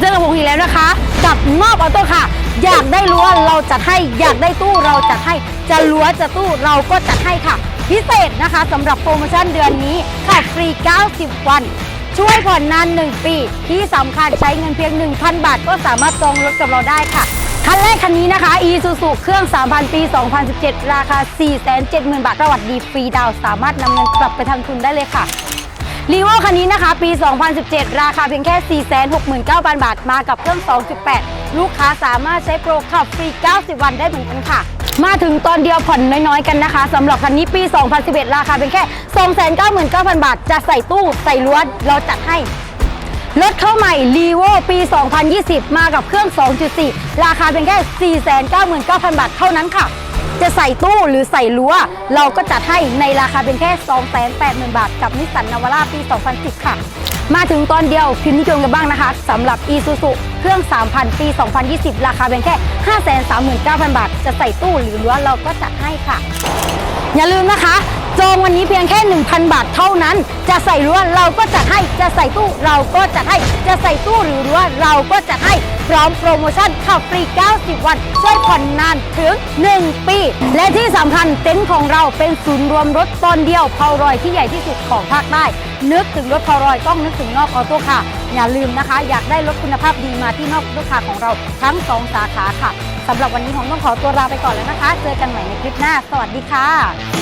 เจอกับผมอีกแล้วนะคะ กับมอบออโต้ค่ะ อยากได้รั้วเราจัดให้ อยากได้ตู้เราจัดให้ จะรั้วจะตู้เราก็จัดให้ค่ะ พิเศษนะคะสำหรับโปรโมชั่นเดือนนี้ค่ะฟรี 90 วัน ช่วยผ่อนนาน 1 ปี ที่สำคัญใช้เงินเพียง 1,000 บาท ก็สามารถจองรถกับเราได้ค่ะคันแรกคันนี้นะคะ Isuzu เครื่อง 3,000 ปี 2017 ราคา 470,000 บาทประวัติดีฟรีดาว สามารถนำเงินกลับไปทำทุนได้เลยค่ะ รีโวคันนี้นะคะ ปี 2017 ราคาเพียงแค่ 469,000 บาท มากับเครื่อง 2.8 ลูกค้าสามารถใช้โปรขับฟรี 90 วันได้เหมือนกันค่ะ มาถึงตอนเดียวผ่อนน้อยๆ กันนะคะสำหรับคันนี้ปี 2011 ราคาเพียงแค่ 299,000 บาท จะใส่ตู้ใส่ล้วนเราจัดให้รถเข้าใหม่ r ีโวปี 2020 มากับเครื่อง 2.4 ราคาเพียงแค่ 499,000 บาทเท่านั้นค่ะ จะใส่ตู้หรือใส่รั้ว เราก็จัดให้ในราคาเพียงแค่ 280,000 บาท กับนิสสันนาวาร่าปี 2010 ค่ะ มาถึงตอนเดียวพิมพ์นิยมกันบ้างนะคะสำหรับ e s u s u เครื่อง 3,000 ปี 2020 ราคาเป็นแค่ 539,000 บาท จะใส่ตู้หรือรั้วเราก็จัดให้ค่ะ อย่าลืมนะคะ จองวันนี้เพียงแค่ 1,000 บาทเท่านั้น จะใส่รั้วเราก็จัดให้ จะใส่ตู้เราก็จัดให้ จะใส่ตู้หรือรั้วเราก็จัดให้ พร้อมโปรโมชั่นขับฟรี 90 วัน ช่วยผ่อนนานถึง 1 ปี และที่สำคัญเต็นท์ของเราเป็นศูนย์รวมรถตอนเดียวเพารอยที่ใหญ่ที่สุดของภาคใต้ นึกถึงรถเพารอยต้องนึกถึงนอกออโต้ค่ะ อย่าลืมนะคะ อยากได้รถคุณภาพดีมาที่นอกออโต้ค่ะของเราทั้ง 2 สาขาค่ะสำหรับวันนี้ผมต้องขอตัวลาไปก่อนแล้วนะคะ เจอกันใหม่ในคลิปหน้า สวัสดีค่ะ